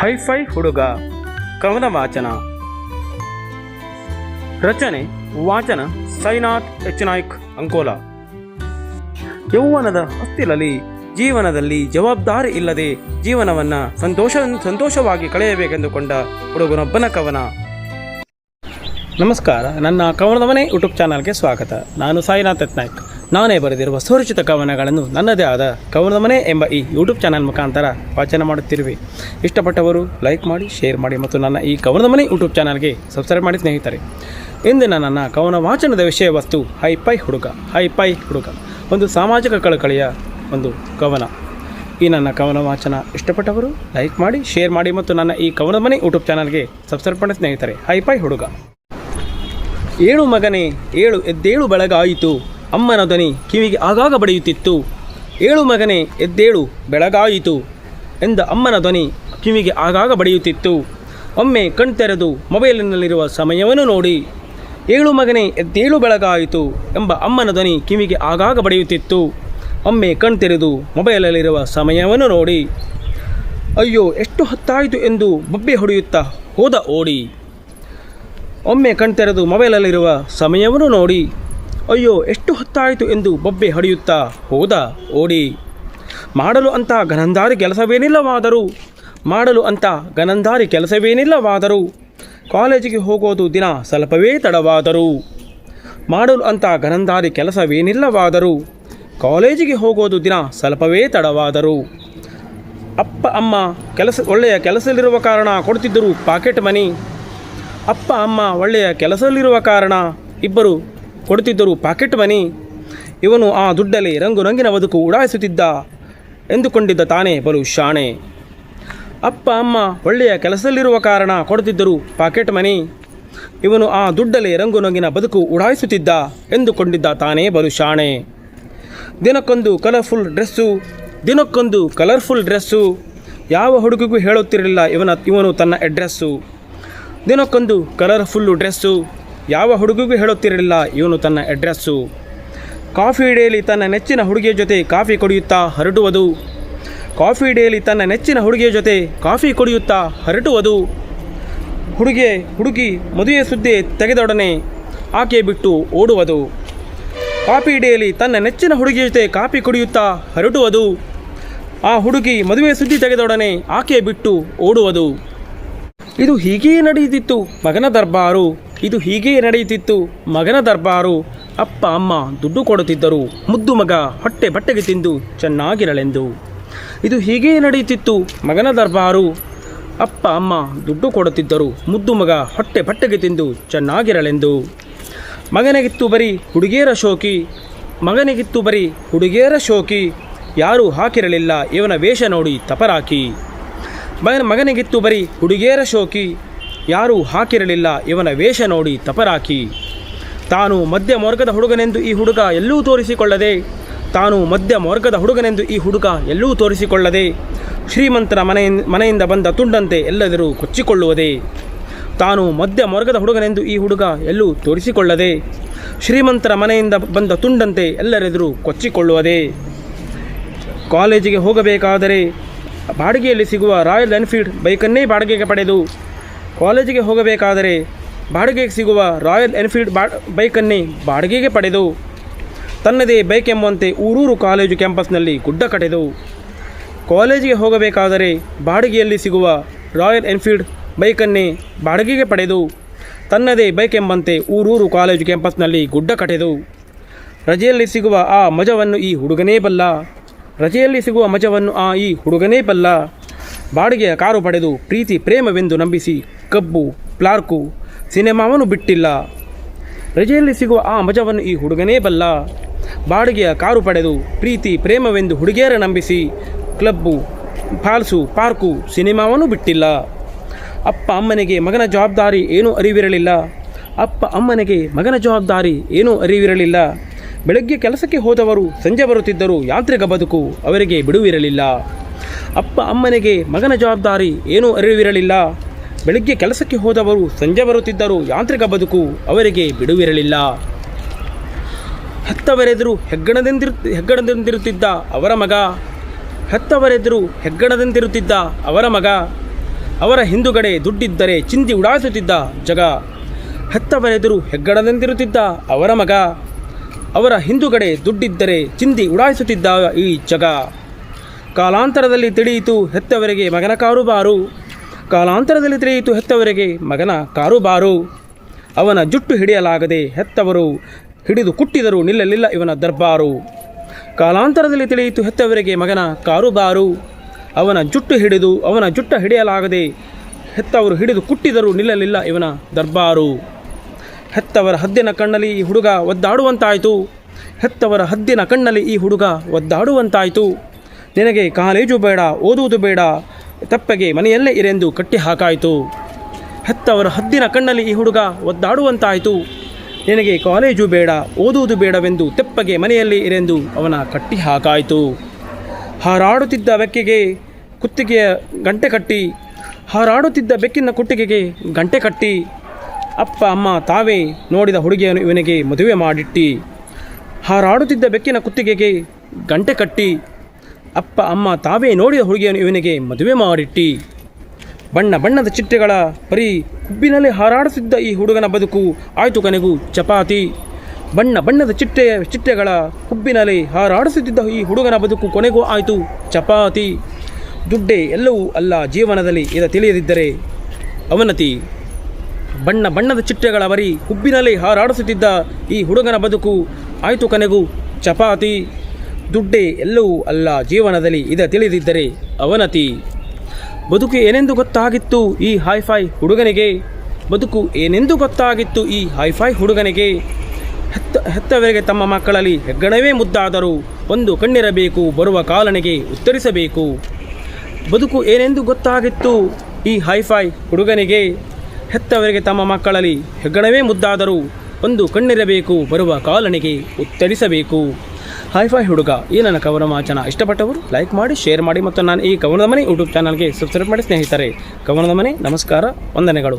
Hi fi ಹುಡುಗ ಕವನ ವಾಚನ. ರಚನೆ ವಾಚನ ಸೈನಾಥ್ ಎಚ್ ನಾಯ್ಕ್ ಅಂಕೋಲಾ. ಯೌವನದ ಹೊಸ್ತಿಲಲ್ಲಿ ಜೀವನದಲ್ಲಿ ಜವಾಬ್ದಾರಿ ಇಲ್ಲದೆ ಜೀವನವನ್ನ ಸಂತೋಷ, ಸಂತೋಷವಾಗಿ ಕಳೆಯಬೇಕೆಂದುಕೊಂಡ ಹುಡುಗನೊಬ್ಬನ ಕವನ. ನಮಸ್ಕಾರ, ನನ್ನ ಕವನದವನೇ ಯೂಟ್ಯೂಬ್ ಚಾನಲ್ಗೆ ಸ್ವಾಗತ. ನಾನು ಸಾಯಿನಾಥ್ ಎಚ್ ನಾಯ್ಕ್. ನಾನೇ ಬರೆದಿರುವ ಸುರಕ್ಷಿತ ಕವನಗಳನ್ನು ನನ್ನದೇ ಆದ ಕವನದ ಮನೆ ಎಂಬ ಈ ಯೂಟ್ಯೂಬ್ ಚಾನಲ್ ಮುಖಾಂತರ ವಾಚನ ಮಾಡುತ್ತಿರುವೆ. ಇಷ್ಟಪಟ್ಟವರು ಲೈಕ್ ಮಾಡಿ ಶೇರ್ ಮಾಡಿ ಮತ್ತು ನನ್ನ ಈ ಕವನದ ಮನೆ ಯೂಟ್ಯೂಬ್ ಚಾನಲ್ಗೆ ಸಬ್ಸ್ಕ್ರೈಬ್ ಮಾಡಿ ಸ್ನೇಹಿತರೆ. ಇಂದಿನ ನನ್ನ ಕವನ ವಾಚನದ ವಿಷಯ ವಸ್ತು ಹೈಪೈ ಹುಡುಗ ಹೈಪೈ ಹುಡುಗ. ಒಂದು ಸಾಮಾಜಿಕ ಕಳಕಳಿಯ ಒಂದು ಕವನ. ಈ ನನ್ನ ಕವನ ವಾಚನ ಇಷ್ಟಪಟ್ಟವರು ಲೈಕ್ ಮಾಡಿ ಶೇರ್ ಮಾಡಿ ಮತ್ತು ನನ್ನ ಈ ಕವನದ ಮನೆ ಯೂಟ್ಯೂಬ್ ಚಾನಲ್ಗೆ ಸಬ್ಸ್ಕ್ರೈಬ್ ಮಾಡಿ ಸ್ನೇಹಿತರೆ. ಹೈಪೈ ಹುಡುಗ. ಏಳು ಮಗನೇ, ಏಳು, ಎದ್ದೇಳು ಬೆಳಗಾಯಿತು. ಅಮ್ಮನ ಧ್ವನಿ ಕಿವಿಗೆ ಆಗಾಗ ಬಡಿಯುತ್ತಿತ್ತು. ಏಳು ಮಗನೇ, ಎದ್ದೇಳು, ಬೆಳಗಾಯಿತು ಎಂದ ಅಮ್ಮನ ಧ್ವನಿ ಕಿವಿಗೆ ಆಗಾಗ ಬಡಿಯುತ್ತಿತ್ತು. ಒಮ್ಮೆ ಕಣ್ತೆರೆದು ಮೊಬೈಲಿನಲ್ಲಿರುವ ಸಮಯವನ್ನು ನೋಡಿ, ಏಳು ಮಗನೇ, ಎದ್ದೇಳು, ಬೆಳಗಾಯಿತು ಎಂಬ ಅಮ್ಮನ ಧ್ವನಿ ಕಿವಿಗೆ ಆಗಾಗ ಬಡಿಯುತ್ತಿತ್ತು. ಒಮ್ಮೆ ಕಣ್ತೆರೆದು ಮೊಬೈಲಲ್ಲಿರುವ ಸಮಯವನ್ನು ನೋಡಿ, ಅಯ್ಯೋ, ಎಷ್ಟು ಹೊತ್ತಾಯಿತು ಎಂದು ಬೊಬ್ಬೆ ಹೊಡೆಯುತ್ತಾ ಹೋದ ಓಡಿ. ಒಮ್ಮೆ ಕಣ್ತೆರೆದು ಮೊಬೈಲಲ್ಲಿರುವ ಸಮಯವನ್ನು ನೋಡಿ ಅಯ್ಯೋ, ಎಷ್ಟು ಹೊತ್ತಾಯಿತು ಎಂದು ಬೊಬ್ಬೆ ಹೊಡೆಯುತ್ತಾ ಹೋದ ಓಡಿ. ಮಾಡಲು ಅಂತ ಗನಂದಾರಿ ಕೆಲಸವೇನಿಲ್ಲವಾದರೂ, ಮಾಡಲು ಅಂತ ಗನಂದಾರಿ ಕೆಲಸವೇನಿಲ್ಲವಾದರೂ, ಕಾಲೇಜಿಗೆ ಹೋಗೋದು ದಿನ ಸ್ವಲ್ಪವೇ ತಡವಾದರೂ, ಮಾಡಲು ಅಂತ ಗನಂದಾರಿ ಕೆಲಸವೇನಿಲ್ಲವಾದರೂ, ಕಾಲೇಜಿಗೆ ಹೋಗೋದು ದಿನ ಸ್ವಲ್ಪವೇ ತಡವಾದರೂ. ಅಪ್ಪ, ಅಮ್ಮ, ಕೆಲಸ, ಒಳ್ಳೆಯ ಕೆಲಸದಲ್ಲಿರುವ ಕಾರಣ ಕೊಡ್ತಿದ್ದರು ಪಾಕೆಟ್ ಮನಿ. ಅಪ್ಪ, ಅಮ್ಮ, ಒಳ್ಳೆಯ ಕೆಲಸದಲ್ಲಿರುವ ಕಾರಣ ಇಬ್ಬರು ಕೊಡುತ್ತಿದ್ದರು ಪಾಕೆಟ್ ಮನಿ. ಇವನು ಆ ದುಡ್ಡಲ್ಲಿ ರಂಗು ರಂಗಿನ ಬದುಕು ಉಡಾಯಿಸುತ್ತಿದ್ದ ಎಂದುಕೊಂಡಿದ್ದ ತಾನೇ ಬಲು ಶಾಣೆ. ಅಪ್ಪ, ಅಮ್ಮ ಒಳ್ಳೆಯ ಕೆಲಸದಲ್ಲಿರುವ ಕಾರಣ ಕೊಡುತ್ತಿದ್ದರು ಪಾಕೆಟ್ ಮನಿ. ಇವನು ಆ ದುಡ್ಡಲ್ಲಿ ರಂಗು ರಂಗಿನ ಬದುಕು ಉಡಾಯಿಸುತ್ತಿದ್ದ ಎಂದುಕೊಂಡಿದ್ದ ತಾನೇ ಬಲು ಶಾಣೆ. ದಿನಕ್ಕೊಂದು ಕಲರ್ಫುಲ್ ಡ್ರೆಸ್ಸು ದಿನಕ್ಕೊಂದು ಕಲರ್ಫುಲ್ ಡ್ರೆಸ್ಸು ಯಾವ ಹುಡುಗಿಗೂ ಹೇಳುತ್ತಿರಲಿಲ್ಲ ಇವನ, ಇವನು ತನ್ನ ಅಡ್ರೆಸ್ಸು ದಿನಕ್ಕೊಂದು ಕಲರ್ಫುಲ್ಲು ಡ್ರೆಸ್ಸು ಯಾವ ಹುಡುಗಿಗೂ ಹೇಳುತ್ತಿರಲಿಲ್ಲ, ಇವನು ತನ್ನ ಅಡ್ರೆಸ್ಸು ಕಾಫಿ ಡೇಲಿ ತನ್ನ ನೆಚ್ಚಿನ ಹುಡುಗಿಯ ಜೊತೆ ಕಾಫಿ ಕುಡಿಯುತ್ತಾ ಹರಡುವುದು ಕಾಫಿ ಡೇಲಿ ತನ್ನ ನೆಚ್ಚಿನ ಹುಡುಗಿಯ ಜೊತೆ ಕಾಫಿ ಕುಡಿಯುತ್ತಾ ಹರಟುವುದು. ಹುಡುಗಿ ಹುಡುಗಿ ಮದುವೆ ಸುದ್ದಿ ತೆಗೆದೊಡನೆ ಆಕೆ ಬಿಟ್ಟು ಓಡುವುದು. ಕಾಫಿ ಡೇಲಿ ತನ್ನ ನೆಚ್ಚಿನ ಹುಡುಗಿಯ ಜೊತೆ ಕಾಫಿ ಕುಡಿಯುತ್ತಾ ಹರಟುವುದು. ಆ ಹುಡುಗಿ ಮದುವೆ ಸುದ್ದಿ ತೆಗೆದೊಡನೆ ಆಕೆ ಬಿಟ್ಟು ಓಡುವುದು. ಇದು ಹೀಗೆಯೇ ನಡೆಯುತ್ತಿತ್ತು, ಮಗನ ದರ್ಬಾರು. ಇದು ಹೀಗೆ ನಡೆಯುತ್ತಿತ್ತು. ಮಗನ ದರ್ಬಾರು ಅಪ್ಪ ಅಮ್ಮ ದುಡ್ಡು ಕೊಡುತ್ತಿದ್ದರು. ಮುದ್ದು ಮಗ ಹೊಟ್ಟೆ ಬಟ್ಟೆಗೆ ತಿಂದು ಚೆನ್ನಾಗಿರಲೆಂದು. ಇದು ಹೀಗೆ ನಡೆಯುತ್ತಿತ್ತು. ಮಗನ ದರ್ಬಾರು ಅಪ್ಪ ಅಮ್ಮ ದುಡ್ಡು ಕೊಡುತ್ತಿದ್ದರು. ಮುದ್ದು ಮಗ ಹೊಟ್ಟೆ ಬಟ್ಟೆಗೆ ತಿಂದು ಚೆನ್ನಾಗಿರಲೆಂದು. ಮಗನಿಗಿತ್ತು ಬರೀ ಹುಡುಗಿಯರ ಶೋಕಿ. ಮಗನಿಗಿತ್ತು ಬರೀ ಹುಡುಗಿಯರ ಶೋಕಿ. ಯಾರೂ ಹಾಕಿರಲಿಲ್ಲ. ಇವನ ವೇಷ ನೋಡಿ ತಪರಾಕಿ. ಮಗನ ಮಗನಿಗಿತ್ತು ಬರೀ ಹುಡುಗಿಯರ ಶೋಕಿ. ಯಾರೂ ಹಾಕಿರಲಿಲ್ಲ, ಇವನ ವೇಷ ನೋಡಿ ತಪರಾಕಿ. ತಾನು ಮಧ್ಯ ಮಾರ್ಗದ ಹುಡುಗನೆಂದು ಈ ಹುಡುಗ ಎಲ್ಲೂ ತೋರಿಸಿಕೊಳ್ಳದೆ, ತಾನು ಮಧ್ಯ ಮಾರ್ಗದ ಹುಡುಗನೆಂದು ಈ ಹುಡುಗ ಎಲ್ಲೂ ತೋರಿಸಿಕೊಳ್ಳದೆ, ಶ್ರೀಮಂತರ ಮನೆಯಿಂದ ಮನೆಯಿಂದ ಬಂದ ತುಂಡಂತೆ ಎಲ್ಲದರೂ ಕೊಚ್ಚಿಕೊಳ್ಳುವುದೇ. ತಾನು ಮಧ್ಯ ಮಾರ್ಗದ ಹುಡುಗನೆಂದು ಈ ಹುಡುಗ ಎಲ್ಲೂ ತೋರಿಸಿಕೊಳ್ಳದೆ, ಶ್ರೀಮಂತರ ಮನೆಯಿಂದ ಬಂದ ತುಂಡಂತೆ ಎಲ್ಲರೆದುರು ಕೊಚ್ಚಿಕೊಳ್ಳುವುದೇ. ಕಾಲೇಜಿಗೆ ಹೋಗಬೇಕಾದರೆ ಬಾಡಿಗೆಯಲ್ಲಿ ಸಿಗುವ ರಾಯಲ್ ಎನ್ಫೀಲ್ಡ್ ಬೈಕನ್ನೇ ಬಾಡಿಗೆಗೆ ಪಡೆದು ಕಾಲೇಜಿಗೆ ಹೋಗಬೇಕಾದರೆ ಬಾಡಿಗೆಗೆ ಸಿಗುವ ರಾಯಲ್ ಎನ್ಫೀಲ್ಡ್ ಬಾ ಬೈಕನ್ನೇ ಬಾಡಿಗೆಗೆ ಪಡೆದು, ತನ್ನದೇ ಬೈಕ್ ಎಂಬಂತೆ ಊರೂರು ಕಾಲೇಜು ಕ್ಯಾಂಪಸ್ನಲ್ಲಿ ಗುಡ್ಡ ಕಟೆದು ಕಾಲೇಜಿಗೆ ಹೋಗಬೇಕಾದರೆ ಬಾಡಿಗೆಯಲ್ಲಿ ಸಿಗುವ ರಾಯಲ್ ಎನ್ಫೀಲ್ಡ್ ಬೈಕನ್ನೇ ಬಾಡಿಗೆಗೆ ಪಡೆದು, ತನ್ನದೇ ಬೈಕ್ ಎಂಬಂತೆ ಊರೂರು ಕಾಲೇಜು ಕ್ಯಾಂಪಸ್ನಲ್ಲಿ ಗುಡ್ಡ ಕಟೆದು ರಜೆಯಲ್ಲಿ ಸಿಗುವ ಆ ಮಜವನ್ನು ಈ ಹುಡುಗನೇ ಬಲ್ಲ. ರಜೆಯಲ್ಲಿ ಸಿಗುವ ಮಜವನ್ನು ಆ ಈ ಹುಡುಗನೇ ಬಲ್ಲ. ಬಾಡಿಗೆಯ ಕಾರು ಪಡೆದು ಪ್ರೀತಿ, ಪ್ರೇಮವೆಂದು ನಂಬಿಸಿ ಕಬ್ಬು, ಪ್ಲಾರ್ಕು, ಸಿನಿಮಾವನ್ನು ಬಿಟ್ಟಿಲ್ಲ. ರಜೆಯಲ್ಲಿ ಸಿಗುವ ಆ ಮಜವನ್ನು ಈ ಹುಡುಗನೇ ಬಲ್ಲ. ಬಾಡಿಗೆಯ ಕಾರು ಪಡೆದು ಪ್ರೀತಿ, ಪ್ರೇಮವೆಂದು ಹುಡುಗಿಯರ ನಂಬಿಸಿ ಕ್ಲಬ್ಬು, ಫಾಲ್ಸು, ಪಾರ್ಕು, ಸಿನಿಮಾವನ್ನು ಬಿಟ್ಟಿಲ್ಲ. ಅಪ್ಪ ಅಮ್ಮನಿಗೆ ಮಗನ ಜವಾಬ್ದಾರಿ ಏನೂ ಅರಿವಿರಲಿಲ್ಲ. ಅಪ್ಪ ಅಮ್ಮನಿಗೆ ಮಗನ ಜವಾಬ್ದಾರಿ ಏನೂ ಅರಿವಿರಲಿಲ್ಲ. ಬೆಳಗ್ಗೆ ಕೆಲಸಕ್ಕೆ ಹೋದವರು, ಸಂಜೆ ಬರುತ್ತಿದ್ದರು ಯಾಂತ್ರಿಕ ಬದುಕು ಅವರಿಗೆ ಬಿಡುವಿರಲಿಲ್ಲ. ಅಪ್ಪ ಅಮ್ಮನಿಗೆ ಮಗನ ಜವಾಬ್ದಾರಿ ಏನೂ ಅರಿವಿರಲಿಲ್ಲ. ಬೆಳಗ್ಗೆ ಕೆಲಸಕ್ಕೆ ಹೋದವರು ಸಂಜೆ ಬರುತ್ತಿದ್ದರು ಯಾಂತ್ರಿಕ ಬದುಕು ಅವರಿಗೆ ಬಿಡುವಿರಲಿಲ್ಲ. ಹೆತ್ತವರೆದುರು ಹೆಗ್ಗಣದಿಂದಿರು ಹೆಗ್ಗಣದಿಂದಿರುತ್ತಿದ್ದ ಅವರ ಮಗ. ಹೆತ್ತವರೆದುರು ಹೆಗ್ಗಣದಿಂದಿರುತ್ತಿದ್ದ ಅವರ ಮಗ. ಅವರ ಹಿಂದುಗಡೆ ದುಡ್ಡಿದ್ದರೆ ಚಿಂದಿ ಉಡಾಯಿಸುತ್ತಿದ್ದ ಜಗ. ಹೆತ್ತವರೆದುರು ಹೆಗ್ಗಣದಿಂದಿರುತ್ತಿದ್ದ ಅವರ ಮಗ. ಅವರ ಹಿಂದುಗಡೆ ದುಡ್ಡಿದ್ದರೆ ಚಿಂದಿ ಉಡಾಯಿಸುತ್ತಿದ್ದ ಈ ಜಗ. ಕಾಲಾಂತರದಲ್ಲಿ ತಿಳಿಯಿತು ಹೆತ್ತವರಿಗೆ ಮಗನ ಕಾರುಬಾರು. ಕಾಲಾಂತರದಲ್ಲಿ ತಿಳಿಯಿತು ಹೆತ್ತವರಿಗೆ ಮಗನ ಕಾರುಬಾರು. ಅವನ ಜುಟ್ಟು ಹಿಡಿಯಲಾಗದೆ ಹೆತ್ತವರು ಹಿಡಿದು ಕುಟ್ಟಿದರು ನಿಲ್ಲಲಿಲ್ಲ ಇವನ ದರ್ಬಾರು. ಕಾಲಾಂತರದಲ್ಲಿ ತಿಳಿಯಿತು ಹೆತ್ತವರಿಗೆ ಮಗನ ಕಾರುಬಾರು. ಅವನ ಜುಟ್ಟು ಹಿಡಿದು, ಅವನ ಜುಟ್ಟ ಹಿಡಿಯಲಾಗದೆ ಹೆತ್ತವರು ಹಿಡಿದು ಕುಟ್ಟಿದರು ನಿಲ್ಲಲಿಲ್ಲ ಇವನ ದರ್ಬಾರು. ಹೆತ್ತವರ ಹದ್ದಿನ ಕಣ್ಣಲ್ಲಿ ಈ ಹುಡುಗ ಒದ್ದಾಡುವಂತಾಯಿತು. ಹೆತ್ತವರ ಹದ್ದಿನ ಕಣ್ಣಲ್ಲಿ ಈ ಹುಡುಗ ಒದ್ದಾಡುವಂತಾಯಿತು. ನಿನಗೆ ಕಾಲೇಜು ಬೇಡ, ಓದುವುದು ಬೇಡ, ತಪ್ಪಗೆ ಮನೆಯಲ್ಲೇ ಇರೆಂದು ಕಟ್ಟಿ ಹಾಕಾಯಿತು. ಹೆತ್ತವರ ಹದ್ದಿನ ಕಣ್ಣಲ್ಲಿ ಈ ಹುಡುಗ ಒದ್ದಾಡುವಂತಾಯಿತು. ನಿನಗೆ ಕಾಲೇಜು ಬೇಡ, ಓದುವುದು ಬೇಡವೆಂದು ತೆಪ್ಪಗೆ ಮನೆಯಲ್ಲಿ ಇರೆಂದು ಅವನ ಕಟ್ಟಿ ಹಾಕಾಯಿತು. ಹಾರಾಡುತ್ತಿದ್ದ ಬೆಕ್ಕಿಗೆ ಕುತ್ತಿಗೆಯ ಗಂಟೆ ಕಟ್ಟಿ. ಹಾರಾಡುತ್ತಿದ್ದ ಬೆಕ್ಕಿನ ಕುತ್ತಿಗೆಗೆ ಗಂಟೆ ಕಟ್ಟಿ. ಅಪ್ಪ, ಅಮ್ಮ, ತಾವೇ ನೋಡಿದ ಹುಡುಗಿಯನ್ನು ಇವನಿಗೆ ಮದುವೆ ಮಾಡಿಟ್ಟಿ. ಹಾರಾಡುತ್ತಿದ್ದ ಬೆಕ್ಕಿನ ಕುತ್ತಿಗೆಗೆ ಗಂಟೆ ಕಟ್ಟಿ. ಅಪ್ಪ, ಅಮ್ಮ, ತಾವೇ ನೋಡಿದ ಹುಡುಗಿಯನ್ನು ಇವನಿಗೆ ಮದುವೆ ಮಾಡಿಟ್ಟಿ. ಬಣ್ಣ ಬಣ್ಣದ ಚಿಟ್ಟೆಗಳ ಪರಿ ಹುಬ್ಬಿನಲ್ಲಿ ಹಾರಾಡುತ್ತಿದ್ದ ಈ ಹುಡುಗನ ಬದುಕು ಆಯಿತು ಕನೆಗೂ ಚಪಾತಿ. ಬಣ್ಣ ಬಣ್ಣದ ಚಿಟ್ಟೆಯ ಚಿಟ್ಟೆಗಳ ಹುಬ್ಬಿನಲ್ಲಿ ಹಾರಾಡಿಸುತ್ತಿದ್ದ ಈ ಹುಡುಗನ ಬದುಕು ಕೊನೆಗೂ ಆಯಿತು ಚಪಾತಿ. ದುಡ್ಡೇ ಎಲ್ಲವೂ ಅಲ್ಲ ಜೀವನದಲ್ಲಿ ಇದ ತಿಳಿಯದಿದ್ದರೆ. ಅವನತಿ. ಬಣ್ಣ ಬಣ್ಣದ ಚಿಟ್ಟೆಗಳ ಬರಿ ಹುಬ್ಬಿನಲ್ಲಿ ಹಾರಾಡಿಸುತ್ತಿದ್ದ ಈ ಹುಡುಗನ ಬದುಕು ಆಯಿತು ಕನೆಗೂ ಚಪಾತಿ. ದುಡ್ಡೇ ಎಲ್ಲವೂ ಅಲ್ಲ ಜೀವನದಲ್ಲಿ, ಇದ ತಿಳಿದಿದ್ದರೆ ಅವನತಿ. ಬದುಕು ಏನೆಂದು ಗೊತ್ತಾಗಿತ್ತು ಈ ಹೈಫೈ ಹುಡುಗನಿಗೆ? ಬದುಕು ಏನೆಂದು ಗೊತ್ತಾಗಿತ್ತು ಈ ಹೈಫೈ ಹುಡುಗನಿಗೆ? ಹೆತ್ತ, ಹೆತ್ತವರಿಗೆ ತಮ್ಮ ಮಕ್ಕಳಲ್ಲಿ ಹೆಗ್ಗಣವೇ ಮುದ್ದಾದರೂ ಒಂದು ಕಣ್ಣಿರಬೇಕು, ಬರುವ ಕಾಲನಿಗೆ ಉತ್ತರಿಸಬೇಕು. ಬದುಕು ಏನೆಂದು ಗೊತ್ತಾಗಿತ್ತು ಈ ಹೈಫೈ ಹುಡುಗನಿಗೆ? ಹೆತ್ತವರಿಗೆ ತಮ್ಮ ಮಕ್ಕಳಲ್ಲಿ ಹೆಗ್ಗಣವೇ ಮುದ್ದಾದರೂ ಒಂದು ಕಣ್ಣಿರಬೇಕು, ಬರುವ ಕಾಲನಿಗೆ ಉತ್ತರಿಸಬೇಕು. ಹೈಫೈ ಹುಡುಗ, ಈ ನನ್ನ ಕವನ ವಾಚನ ಇಷ್ಟಪಟ್ಟವರು ಲೈಕ್ ಮಾಡಿ ಶೇರ್ ಮಾಡಿ ಮತ್ತು ನಾನು ಈ ಕವನದ ಮನೆ ಯೂಟ್ಯೂಬ್ ಚಾನಲ್ಗೆ ಸಬ್ಸ್ಕ್ರೈಬ್ ಮಾಡಿ ಸ್ನೇಹಿತರೆ. ಕವನದ ಮನೆ ನಮಸ್ಕಾರ, ವಂದನೆಗಳು.